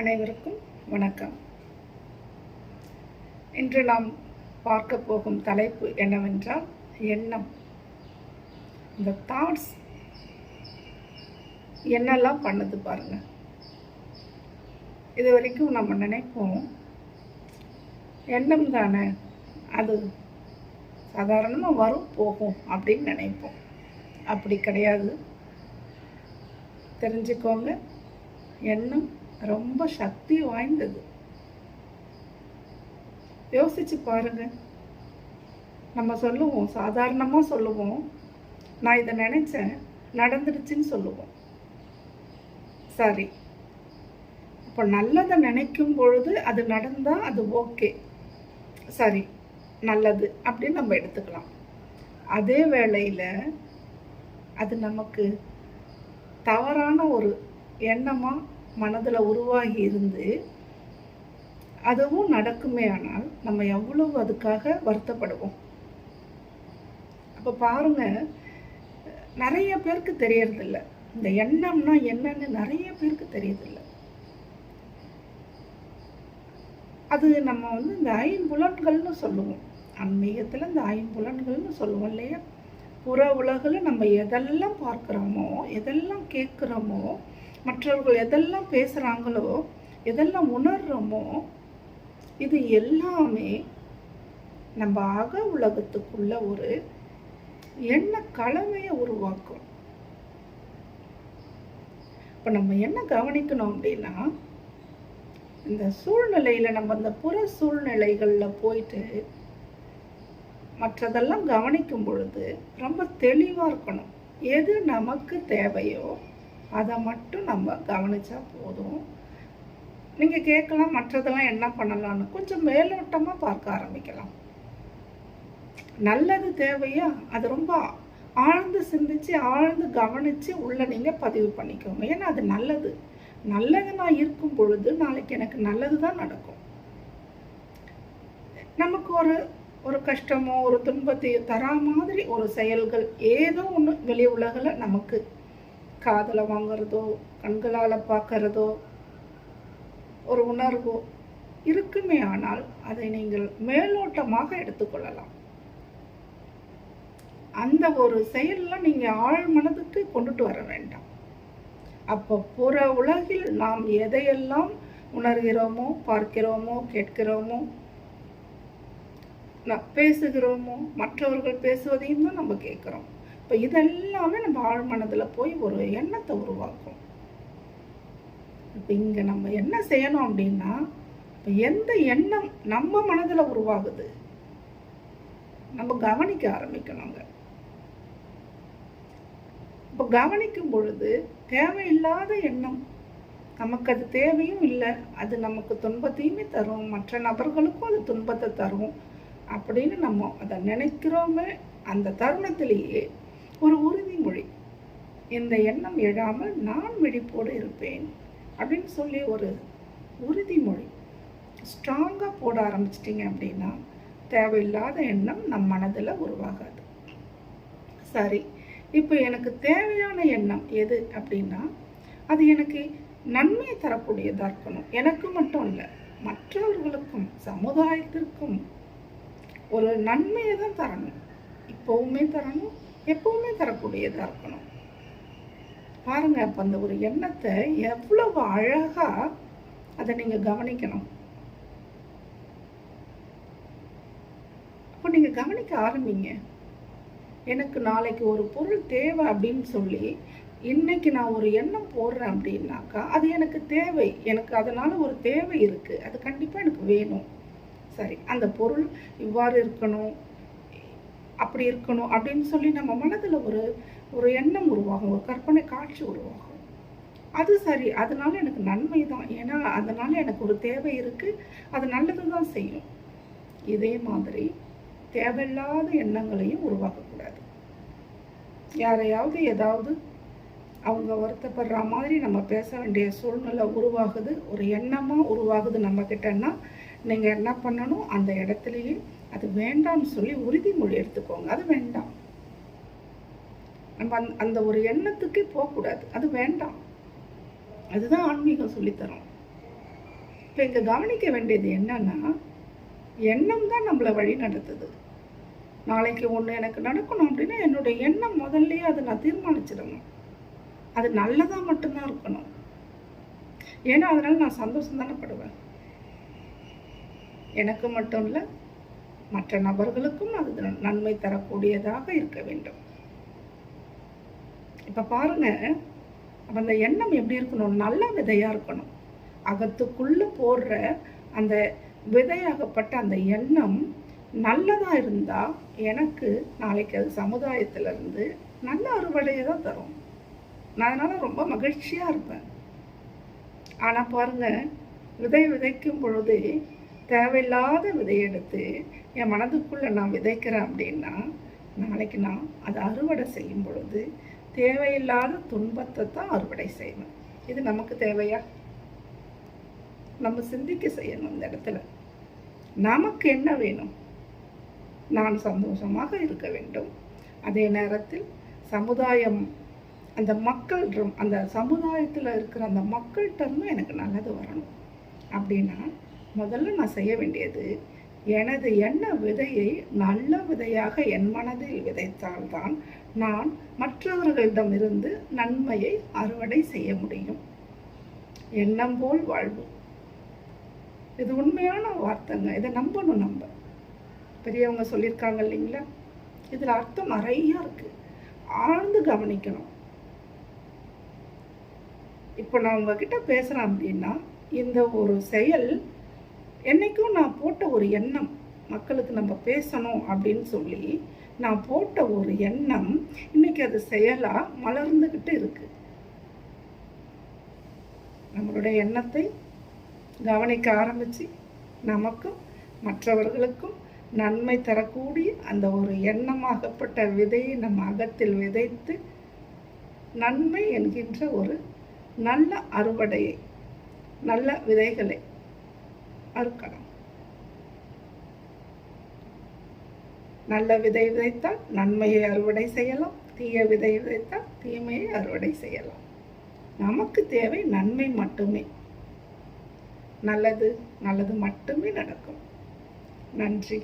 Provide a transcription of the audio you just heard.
அனைவருக்கும் வணக்கம். இன்று நாம் பார்க்க போகும் தலைப்பு என்னவென்றால் எண்ணம். இந்த தாட்ஸ் என்னெல்லாம் பண்ணுது பாருங்க. இது வரைக்கும் நம்ம நினைப்போம் எண்ணம் தானே அது சாதாரணமாக வரும் போகும் அப்படின்னு நினைப்போம். அப்படி கிடையாது. தெரிஞ்சுக்கோங்க எண்ணம் ரொம்ப சக்தி வாய்ந்தது. யோசிச்சு பாருங்க. நம்ம சொல்லுவோம் சாதாரணமாக சொல்லுவோம். நான் இதை நினச்சேன் நடந்துடுச்சுன்னு சொல்லுவோம். சரி. இப்போ நல்லதை நினைக்கும் பொழுது அது நடந்தால் அது ஓகே. சரி நல்லது அப்படின்னு நம்ம எடுத்துக்கலாம். அதே வேளையில் அது நமக்கு தவறான ஒரு எண்ணமாக மனதில் உருவாகி இருந்து அதுவும் நடக்குமே ஆனால் நம்ம எவ்வளவு அதுக்காக வருத்தப்படுவோம். அப்போ பாருங்க நிறைய பேருக்கு தெரியறதில்ல. இந்த எண்ணம்னா என்னன்னு நிறைய பேருக்கு தெரியறதில்ல. அது நம்ம வந்து இந்த ஐம்புலன்கள்னு சொல்லுவோம். ஆன்மீகத்தில் இந்த ஐம்புலன்கள்னு சொல்லுவோம் இல்லையா? புற உலகில் நம்ம எதெல்லாம் பார்க்குறோமோ எதெல்லாம் கேட்குறோமோ மற்றவர்கள் எதெல்லாம் பேசுகிறாங்களோ எதெல்லாம் உணர்கிறோமோ இது எல்லாமே நம்ம அக உலகத்துக்குள்ள ஒரு எண்ண கலவையை உருவாக்கும். இப்போ நம்ம என்ன கவனிக்கணும் அப்படின்னா இந்த சூழ்நிலையில் நம்ம இந்த புற சூழ்நிலைகளில் போயிட்டு மற்றதெல்லாம் கவனிக்கும் பொழுது ரொம்ப தெளிவாக இருக்கணும். எது நமக்கு தேவையோ அதை மட்டும் நம்ம கவனித்தா போதும். நீங்கள் கேட்கலாம் மற்றதெல்லாம் என்ன பண்ணலான்னு கொஞ்சம் மேலோட்டமாக பார்க்க ஆரம்பிக்கலாம். நல்லது தேவையா? அது ரொம்ப ஆழ்ந்து சிந்திச்சு ஆழ்ந்து கவனித்து உள்ள நீங்கள் பதிவு பண்ணிக்கோங்க. ஏன்னா அது நல்லது. நல்லது நான் இருக்கும் பொழுது நாளைக்கு எனக்கு நல்லது தான் நடக்கும். நமக்கு ஒரு ஒரு கஷ்டமோ ஒரு துன்பத்தையோ தரா மாதிரி ஒரு செயல்கள் ஏதோ ஒன்று வெளி உலகில் நமக்கு காதில் வாங்குறதோ கண்களால் பார்க்கறதோ ஒரு உணர்வோ இருக்குமே ஆனால் அதை நீங்கள் மேலோட்டமாக எடுத்துக்கொள்ளலாம் அந்த ஒரு செயலில் நீங்கள் ஆழ் மனதுக்கு கொண்டுட்டு வர வேண்டாம். அப்போ புற உலகில் நாம் எதையெல்லாம் உணர்கிறோமோ பார்க்கிறோமோ கேட்கிறோமோ பேசுகிறோமோ மற்றவர்கள் பேசுவதையும் தான் நம்ம கேட்குறோம். இப்போ இதெல்லாமே நம்ம ஆழ்மனதில் போய் ஒரு எண்ணத்தை உருவாக்கும். இப்போ இங்கே நம்ம என்ன செய்யணும் அப்படின்னா இப்போ எந்த எண்ணம் நம்ம மனதில் உருவாகுது நம்ம கவனிக்க ஆரம்பிக்கணுங்க. இப்போ கவனிக்கும் பொழுது தேவையில்லாத எண்ணம் நமக்கு அது தேவையும் இல்லை அது நமக்கு துன்பத்தையுமே தரும் மற்ற நபர்களுக்கும் அது துன்பத்தை தரும் அப்படின்னு நம்ம அதை நினைக்கிறோமே அந்த தருணத்திலேயே ஒரு உறுதிமொழி. இந்த எண்ணம் எழாமல் நான் விழிப்போடு இருப்பேன் அப்படின்னு சொல்லி ஒரு உறுதிமொழி. ஸ்ட்ராங்காக போட ஆரம்பிச்சிட்டிங்க அப்படின்னா தேவையில்லாத எண்ணம் நம் மனதில் உருவாகாது. சரி இப்போ எனக்கு தேவையான எண்ணம் எது அப்படின்னா அது எனக்கு நன்மை தரக்கூடியதாக இருக்கணும். எனக்கு மட்டும் இல்லை மற்றவர்களுக்கும் சமுதாயத்திற்கும் ஒரு நன்மையை தான் தரணும். இப்போவுமே தரணும் எப்பவுமே தரக்கூடியதாக இருக்கணும். பாருங்க அப்போ அந்த ஒரு எண்ணத்தை எவ்வளவு அழகாக அதை நீங்கள் கவனிக்கணும். அப்போ நீங்கள் கவனிக்க ஆரம்பிங்க. எனக்கு நாளைக்கு ஒரு பொருள் தேவை அப்படின்னு சொல்லி இன்னைக்கு நான் ஒரு எண்ணம் போடுறேன் அப்படின்னாக்கா அது எனக்கு தேவை. எனக்கு அதனால ஒரு தேவை இருக்குது அது கண்டிப்பாக எனக்கு வேணும். சரி அந்த பொருள் இவ்வாறு இருக்கணும். அப்படி இருக்கணும் அப்படின்னு சொல்லி நம்ம மனதில் ஒரு ஒரு எண்ணம் உருவாகும் ஒரு கற்பனை காட்சி உருவாகும். அது சரி அதனால எனக்கு நன்மை தான் ஏன்னா அதனால எனக்கு ஒரு தேவை இருக்குது அது நல்லது தான் செய்யும். இதே மாதிரி தேவையில்லாத எண்ணங்களையும் உருவாக்கக்கூடாது. யாரையாவது ஏதாவது அவங்க வருத்தப்படுற மாதிரி நம்ம பேச வேண்டிய சூழ்நிலை உருவாகுது ஒரு எண்ணமாக உருவாகுது நம்மக்கிட்டன்னா நீங்கள் என்ன பண்ணணும்? அந்த இடத்துலையே அது வேண்டாம்னு சொல்லி உறுதிமொழி எடுத்துக்கோங்க. அது வேண்டாம். நம்ம அந்த அந்த ஒரு எண்ணத்துக்கே போகக்கூடாது. அது வேண்டாம். அதுதான் ஆன்மீகம் சொல்லித்தரும். இப்போ இங்கே கவனிக்க வேண்டியது என்னன்னா எண்ணம் தான் நம்மளை வழி நடத்துது. நாளைக்கு ஒன்று எனக்கு நடக்கணும் அப்படின்னா என்னுடைய எண்ணம் முதல்லயே அதை நான் தீர்மானிச்சிடணும். அது நல்லதாக மட்டும்தான் இருக்கணும். ஏன்னா அதனால நான் சந்தோஷம் தானே படுவேன். எனக்கு மட்டும் இல்லை மற்ற நபர்களுக்கும் அது நன்மை தரக்கூடியதாக இருக்க வேண்டும். இப்போ பாருங்க அந்த எண்ணம் எப்படி இருக்கணும்? நல்ல விதையாக இருக்கணும். அகத்துக்குள்ளே போடுற அந்த விதையாகப்பட்ட அந்த எண்ணம் நல்லதாக இருந்தால் எனக்கு நாளைக்கு அது சமுதாயத்திலேருந்து நல்ல அறுவடையை தான் தரும். நான் அதனால் ரொம்ப மகிழ்ச்சியாக இருப்பேன். ஆனால் பாருங்க விதை விதைக்கும் பொழுதே தேவையில்லாத விதையெடுத்து என் மனதுக்குள்ளே நான் விதைக்கிறேன் அப்படின்னா நாளைக்கு நான் அதை அறுவடை செய்யும் பொழுது தேவையில்லாத துன்பத்தை தான் அறுவடை செய்வேன். இது நமக்கு தேவையா? நம்ம சிந்திக்க செய்யணும் இந்த இடத்துல. நமக்கு என்ன வேணும்? நான் சந்தோஷமாக இருக்க வேண்டும். அதே நேரத்தில் சமுதாயம் அந்த மக்கள் அந்த சமுதாயத்தில் இருக்கிற அந்த மக்கள்கிட்ட எனக்கு நல்லது வரணும். அப்படின்னா முதல்ல நான் செய்ய வேண்டியது எனது எண்ண விதையை நல்ல விதையாக என் மனதில் விதைத்தால்தான் நான் மற்றவர்களிடமிருந்து நன்மையை அறுவடை செய்ய முடியும். எண்ணம் போல் வாழ்வு. இது உண்மையான வார்த்தைங்க. இதை நம்பணும் நம்ம. பெரியவங்க சொல்லியிருக்காங்க இல்லைங்களா? இதில் அர்த்தம் நிறைய இருக்கு. ஆழ்ந்து கவனிக்கணும். இப்போ நான் உங்ககிட்ட பேசுகிறேன் அப்படின்னா இந்த ஒரு செயல் என்னைக்கும் நான் போட்ட ஒரு எண்ணம் மக்களுக்கு நம்ம பேசணும் அப்படின்னு சொல்லி நான் போட்ட ஒரு எண்ணம் இன்னைக்கு அது செயலாக மலர்ந்துக்கிட்டு இருக்கு. நம்மளுடைய எண்ணத்தை கவனிக்க ஆரம்பித்து நமக்கும் மற்றவர்களுக்கும் நன்மை தரக்கூடிய அந்த ஒரு எண்ணமாகப்பட்ட விதையை நம்ம அகத்தில் விதைத்து நன்மை என்கின்ற ஒரு நல்ல அறுவடையை நல்ல விதைகளை அறுக்கலாம் நல்ல விதை விதைத்தால் நன்மையை அறுவடை செய்யலாம். தீய விதை விதைத்தால் தீமையை அறுவடை செய்யலாம். நமக்கு தேவை நன்மை மட்டுமே. நல்லது நல்லது மட்டுமே நடக்கும். நன்றி.